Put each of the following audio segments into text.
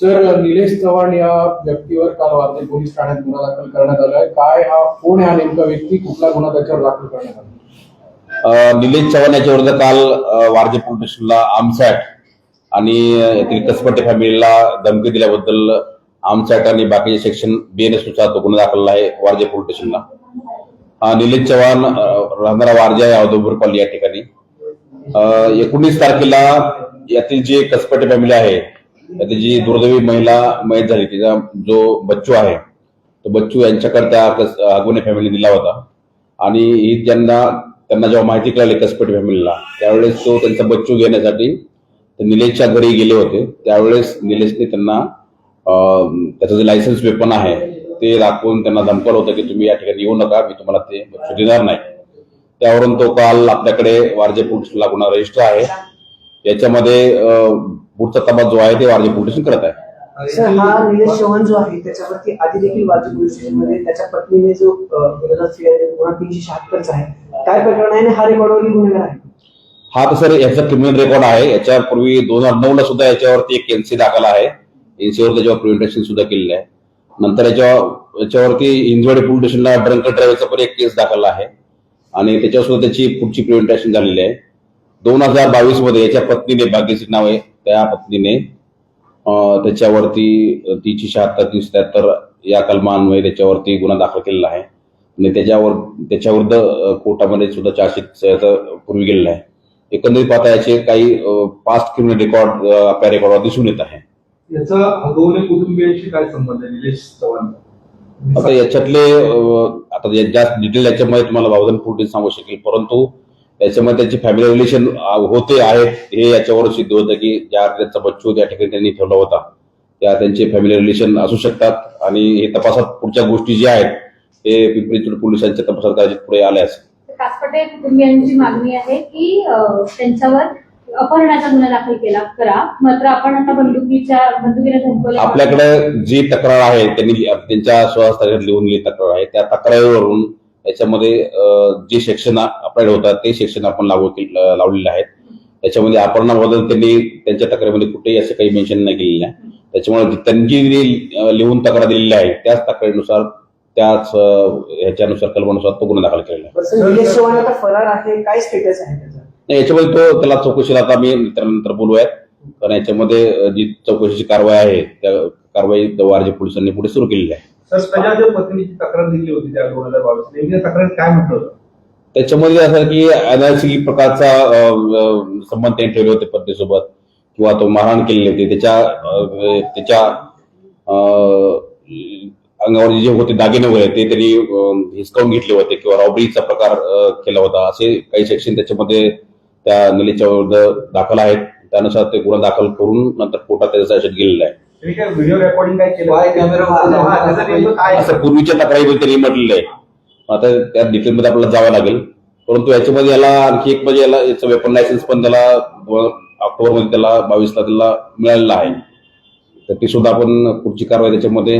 Sir Nilesh Chavan या व्यक्तीवर काल वारजे पोलीस ठाण्यात गुन्हा दाखल करण्यात आलाय काय हा कोण हा नेमका व्यक्ती? कुठला गुन्हा त्याच्यावर दाखल करण्यात आला? निलेश चव्हाण याच्या विरुद्ध काल वारजे पोलीस स्टेशनला आमसॅट आणि अ, कसपटे फॅमिलीला धमकी दिल्याबद्दल आमसॅट आणि बाकीचे सेक्शन बीएनएसनुसार तो गुन्हा दाखल आहे वारजे पोलीस स्टेशनला. निलेश चव्हाण राहणारा वारजे यादवपूर कॉलनी या ठिकाणी. एकोणीस तारखेला यातील जे कसपटे फॅमिली आहे त्याची दुर्दैवी महिला मयत झाली. तिचा जो बच्चू आहे तो बच्चू यांच्याकडे त्या कस- फॅमिली दिला होता. आणि ही ज्यांना त्यांना जेव्हा माहिती कळाली कसपेट फॅमिलीला त्यावेळेस तो त्यांचा बच्चू घेण्यासाठी ते निलेशच्या घरी गेले होते. त्यावेळेस निलेशने त्यांना त्याचं जे लायसन्स वेपन आहे ते दाखवून त्यांना धमकावलं होतं की तुम्ही या ठिकाणी येऊ नका मी तुम्हाला ते बच्चू देणार नाही. त्यावरून तो काल आपल्याकडे वारजे पोलीसला गुन्हा रजिस्टर आहे. याच्यामध्ये पुढचा तपास जो आहे ते वारजे पोलीस करत आहे. सर हा निलेश चव्हाण जो आहे त्याच्यावरती आधी देखील वाजी पोलीस स्टेशनमध्ये त्याच्या पत्नीने जो अ, विरोधात फिर्याद आहे, गुन्हा तीनशे शहात्तरचा आहे. काय प्रकरण आहे आणि हा रेकॉर्डवरील गुन्हेगार आहे? हा तर सर याचा क्रिमिनल रेकॉर्ड आहे. याच्या पूर्वी दोन हजार नऊ ला सुद्धा याच्यावरती एक एनसी दाखल आहे. एनसीवर त्याच्यावर प्रिव्हेंटेशन सुद्धा केलेलं आहे. नंतर याच्या याच्यावरती इंजवाडी पोलीस स्टेशनला ड्रंक ड्रायव्हरचा पण एक केस दाखल आहे. आणि त्याच्यावर सुद्धा त्याची पुढची प्रिव्हेंटेशन झालेली आहे. दोन हजार बावीसमध्ये याच्या पत्नीने भाग्यश्री नाव आहे. त्या पत्नीने त्याच्यावरती तीनशे शहात्तर तीनशे त्र्याहत्तर या कलमान्वये त्याच्यावरती गुन्हा दाखल केलेला आहे. आणि त्याच्यावर त्याच्याविरुद्ध कोर्टामध्ये सुद्धा चार्जशीट याचं पूर्वी गेलेलं आहे. एकंदरीत पाहता याचे काही पास्ट क्रिमिनल रेकॉर्ड आपल्या रेकॉर्डवर दिसून येत आहे. याचा कुटुंबियांशी काय संबंध आहे निलेश चव्हाण? आता याच्यातले आता जास्त डिटेल याच्यामध्ये तुम्हाला भावधन फुटे सांगू शकेल. परंतु याच्यामध्ये त्यांची फॅमिली रिलेशन होते आहेत. हे याच्यावर सिद्ध होतं की ज्या त्यांचा बच्चू त्या ठिकाणी त्यांनी ठेवला होता. त्या त्यांचे फॅमिली रिलेशन असू शकतात आणि हे तपासात पुढच्या गोष्टी ज्या आहेत ते पिंपरी चिंचवड पोलिसांच्या तपासात कदाचित पुढे आल्यास कासपटे कुटुंबियांची मागणी आहे की त्यांच्यावर अपहरणाचा गुन्हा दाखल केला करा. मात्र आपण आता बंदुकीच्या बंदुकीने धमकवले आपल्याकडे जी तक्रार आहे त्यांनी त्यांच्या स्वहस्ताक्षरात लिहून दिली तक्रार आहे त्या तक्रारीवरून याच्यामध्ये अं, जे सेक्शन अप्लाइड होतात ते सेक्शन आपण लागू लावलेले आहेत. त्याच्यामध्ये अपहरणाबद्दल त्यांनी त्यांच्या तक्रारीमध्ये कुठेही असं काही मेन्शन नाही केलेलं आहे. त्याच्यामुळे त्यांची जी लिहून तक्रार दिलेली आहे त्याच तक्रारीनुसार त्याच ह्याच्यानुसार कलमानुसार तो गुन्हा दाखल केलेला आहे. फरार काय स्टेटस नाही याच्यामध्ये तो त्याला चौकशीला आता आम्ही नंतर बोलूयात. कारण याच्यामध्ये जी चौकशीची कारवाई आहे त्या कारवाई वारजे पोलिसांनी पुढे सुरू केलेली आहे. सर त्याच्या पत्नीची तक्रार दिली होती त्या दोन हजार बावीस नेमकी तक्रार काय म्हटलं होतं? त्याच्यामध्ये असं की अनैसर्गिक प्रकारचा अं, संबंध त्यांनी ठेवले होते पत्नीसोबत किंवा तो मारहाण केलेली होती. त्याच्या अं, त्याच्या अं, अंगावर जे होते दागिने वगैरे ते त्यांनी अं, हिसकावून घेतले होते किंवा रॉबरीचा प्रकार अं, केला होता. असे काही सेक्शन त्याच्यामध्ये त्या निलेच्या विरुद्ध दाखल आहेत. त्यानुसार ते गुन्हा दाखल करून नंतर कोर्टात त्याचा सेशन गेलेला आहे. त्यांनी काय व्हिडिओ रेकॉर्डिंग काय केलं? काय कॅमेरा मारला? हा, त्याचं नेमकं काय असं पूर्वीच्या तक्रारीमध्ये त्यांनी म्हटलेलं आहे आता त्या डिटेलमध्ये आपल्याला जावं लागेल. परंतु याच्यामध्ये याला आणखी एक म्हणजे याला याचं वेपन लायसन्स पण त्याला ऑक्टोबरमध्ये त्याला बावीसला त्याला मिळालेलं आहे. तर ती सुद्धा आपण पुढची कारवाई त्याच्यामध्ये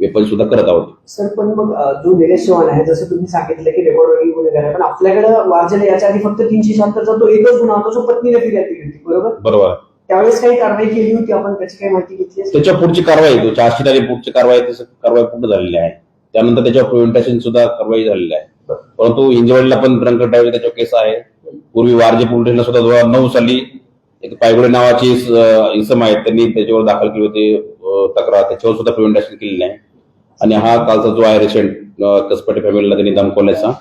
वेपन सुद्धा करत आहोत. सर पण मग अ, जो निलेश चव्हाण आहे जसं तुम्ही सांगितलं की रेकॉर्डवरील गुन्हेगार आहे पण आपल्याकडे वारजेला याच्या आधी फक्त तीनशे शहात्तरचा तो एकच गुन्हा होता जो पत्नीने फिर्याद दिली होती बरोबर? बरोबर. त्यावेळेस काही कारवाई केली होती? आपण त्याची काही माहिती घेतली असेल? त्याच्या पुढची कारवाई तो चार्जशीट पुढची कारवाई कारवाई पूर्ण झालेली आहे. त्यानंतर त्याच्यावर प्रिव्हेंटेशन सुद्धा कारवाई झालेली आहे. परंतु इंजवडला पण ड्रंक ड्रायव्हर त्याच्यावर केस आहे. पूर्वी वारजे पोलिसला सुद्धा दोन हजार नऊ साली एक पायगुडे नावाची अं, इसम आहे. त्यांनी त्याच्यावर दाखल केली होती अं, तक्रार. त्याच्यावर सुद्धा प्रिव्हेंटेशन केलेली आहे. आणि हा कालचा जो आहे रिसेंट कसपटे फॅमिलीला त्यांनी दमकवल्याचा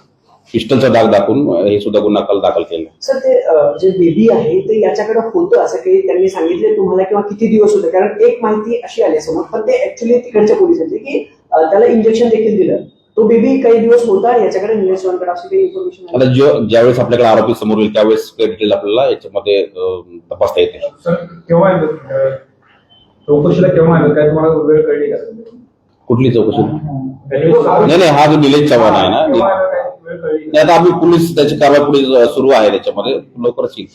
पिस्टलचा दाग दाखवून हे सुद्धा गुन्हा काल दाखल केला. सर ते जे बेबी आहे ते याच्याकडे होतं असं काही त्यांनी सांगितले तुम्हाला किंवा किती दिवस होते? कारण एक माहिती अशी आली समोर पण ते ऍक्च्युली तिकडच्या पोलिसांची की त्याला इंजेक्शन देखील दिलं. तो बेबी काही दिवस होता याच्याकडे निलेश चव्हाणकडे अशी काही इन्फॉर्मेशन आता जो ज्यावेळेस आपल्याकडे आरोपी समोर येईल त्यावेळेस डिटेल आपल्याला याच्यामध्ये तपासता येते. सर केव्हा चौकशीला केव्हा येतं काय तुम्हाला वेळ कळली का? कुठली चौकशी? नाही नाही नाही हा जो निलेश चव्हाण आहे ना आता आम्ही पोलीस त्याची कारवाई पुढे सुरू आहे त्याच्यामध्ये. लवकरच येईल.